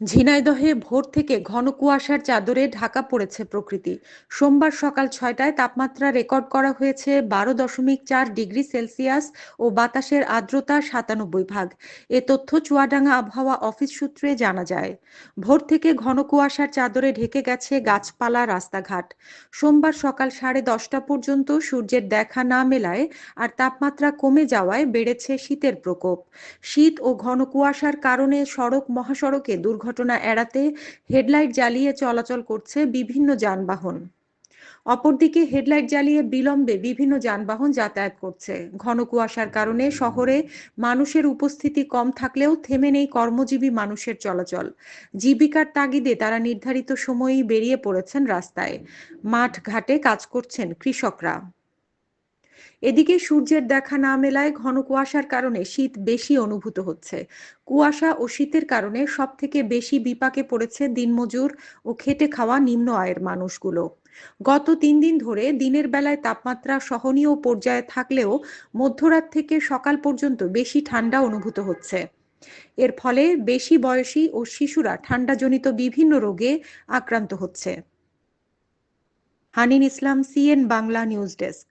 ঝিনাইদহে ভোর থেকে ঘন কুয়াশার চাদরে ঢাকা পড়েছে প্রকৃতি। সোমবার সকাল ছয়টায় তাপমাত্রা রেকর্ড করা হয়েছে বারো দশমিক চার ডিগ্রি সেলসিয়াস ও বাতাসের আর্দ্রতা সাতানব্বই ভাগ। এ তথ্য চুয়াডাঙ্গা আবহাওয়া অফিস সূত্রে জানা যায়। ভোর থেকে ঘন কুয়াশার চাদরে ঢেকে গেছে গাছপালা রাস্তাঘাট। সোমবার সকাল সাড়ে দশটা পর্যন্ত সূর্যের দেখা না মেলায় আর তাপমাত্রা কমে যাওয়ায় বেড়েছে শীতের প্রকোপ। শীত ও ঘন কুয়াশার কারণে সড়ক, মহাসড়কে দুর্ঘটনা দুর্ঘটনা এড়াতে হেডলাইট জ্বালিয়ে চলাচল করছে বিভিন্ন যানবাহন। অপরদিকে হেডলাইট জ্বালিয়ে বিলম্বে বিভিন্ন যানবাহন যাতায়াত করছে। ঘন কুয়াশার কারণে শহরে মানুষের উপস্থিতি কম থাকলেও থেমে নেই কর্মজীবী মানুষের চলাচল। জীবিকার তাগিদে তারা নির্ধারিত সময়েই বেরিয়ে পড়েছেন রাস্তায়। মাঠ ঘাটে কাজ করছেন কৃষকরা। এদিকে সূর্যের দেখা না মেলায় ঘন কুয়াশার কারণে শীত বেশি অনুভূত হচ্ছে। কুয়াশা ও শীতের কারণে সব থেকে বেশি বিপাকে পড়েছে দিনমজুর ও খেটে খাওয়া নিম্ন আয়ের মানুষগুলো। গত তিন দিন ধরে দিনের বেলায় তাপমাত্রা সহনীয় পর্যায়ে থাকলেও মধ্যরাত থেকে সকাল পর্যন্ত বেশি ঠান্ডা অনুভূত হচ্ছে। এর ফলে বেশি বয়সী ও শিশুরা ঠান্ডাজনিত বিভিন্ন রোগে আক্রান্ত হচ্ছে। Hanin Islam, CN Bangla news desk.